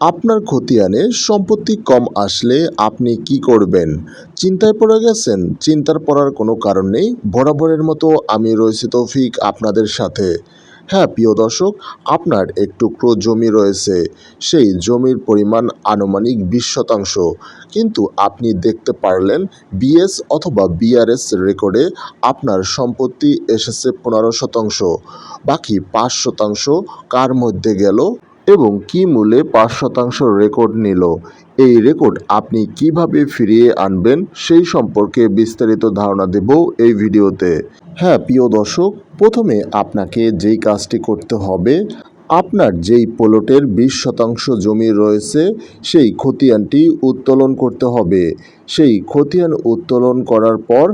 আপনার খতিয়ানে সম্পত্তি কম আসলে আপনি কি করবেন? চিন্তায় পড়ে গেছেন? চিন্তার পড়ার কোনো কারণ নেই? বরাবরের মতো আমি রয়েছি তৌফিক আপনাদের সাথে। হ্যাঁ প্রিয় দর্শক, আপনার এক টুকরো জমি রয়েছে। সেই জমির পরিমাণ আনুমানিক বিশ শতাংশ। কিন্তু আপনি দেখতে পারলেন, বিএস অথবা বিআরএস রেকর্ডে আপনার সম্পত্তি এসেছে পনেরো শতাংশ। বাকি পাঁচ শতাংশ কার মধ্যে গেল? এবং কি মূল্যে পাঁচ শতাংশ রেকর্ড নিল? এই রেকর্ড আপনি কীভাবে ফিরিয়ে আনবেন সেই সম্পর্কে বিস্তারিত ধারণা দেব এই ভিডিওতে। হ্যাঁ প্রিয় দর্শক, প্রথমে আপনাকে যেই কাজটি করতে হবে, আপনার যেই প্লটের বিশ শতাংশ জমি রয়েছে, সেই খতিয়ানটি উত্তোলন করতে হবে। সেই খতিয়ান উত্তোলন করার পর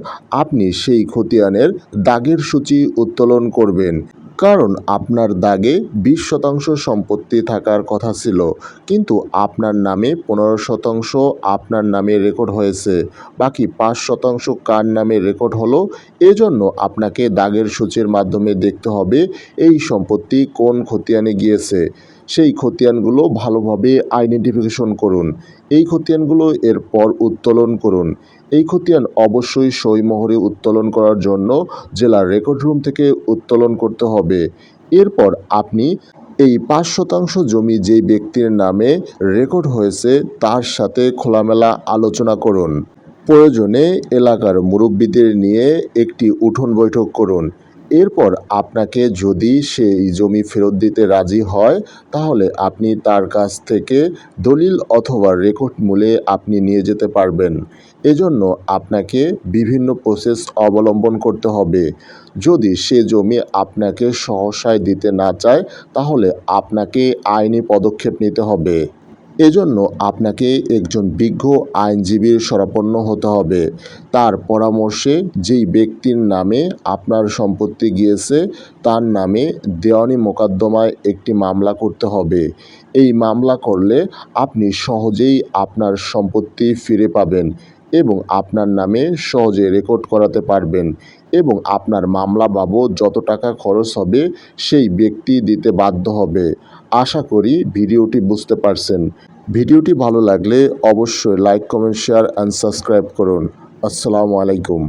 আপনি সেই খতিয়ানের দাগের সূচি উত্তোলন করবেন। কারণ আপনার দাগে বিশ শতাংশ সম্পত্তি থাকার কথা ছিল। কিন্তু আপনার নামে পনেরো শতাংশ আপনার নামে রেকর্ড হয়েছে। বাকি পাঁচ শতাংশ কার নামে রেকর্ড হলো, এজন্য আপনাকে দাগের সূচির মাধ্যমে দেখতে হবে এই সম্পত্তি কোন খতিয়ানে গিয়েছে। সেই খতিয়ানগুলো ভালোভাবে আইডেন্টিফিকেশন করুন। এই খতিয়ানগুলো এরপর উত্তোলন করুন। এই খতিয়ান অবশ্যই সইমোহরে উত্তোলন করার জন্য জেলার রেকর্ড রুম থেকে উত্তোলন করতে হবে। এরপর আপনি এই পাঁচ শতাংশ জমি যেই ব্যক্তির নামে রেকর্ড হয়েছে তার সাথে খোলামেলা আলোচনা করুন। প্রয়োজনে এলাকার মুরব্বীদের নিয়ে একটি উঠোন বৈঠক করুন। এরপর আপনাকে যদি সেই জমি ফেরত দিতে রাজি হয়, তাহলে আপনি তার কাছ থেকে দলিল অথবা রেকর্ড মূলে আপনি নিয়ে যেতে পারবেন। এজন্য আপনাকে বিভিন্ন প্রসেস অবলম্বন করতে হবে। যদি সে জমি আপনাকে সহসায় দিতে না চায়, তাহলে আপনাকে আইনি পদক্ষেপ নিতে হবে। এজন্য আপনাকে একজন বিজ্ঞ আইনজীবীর সরাপন্ন হতে হবে। তার পরামর্শে যেই ব্যক্তির নামে আপনার সম্পত্তি গিয়েছে, তার নামে দেওয়ানি মোকদ্দমায় একটি মামলা করতে হবে। এই মামলা করলে আপনি সহজেই আপনার সম্পত্তি ফিরে পাবেন। এবং আপনার নামে সহজে রেকর্ড করাতে পারবেন এবং আপনার মামলা বাবদ যত টাকা খরচ হবে সেই ব্যক্তি দিতে বাধ্য হবে। আশা করি ভিডিওটি বুঝতে পারছেন। ভিডিওটি ভালো লাগলে অবশ্যই like comment share and subscribe করুন। আসসালামু আলাইকুম।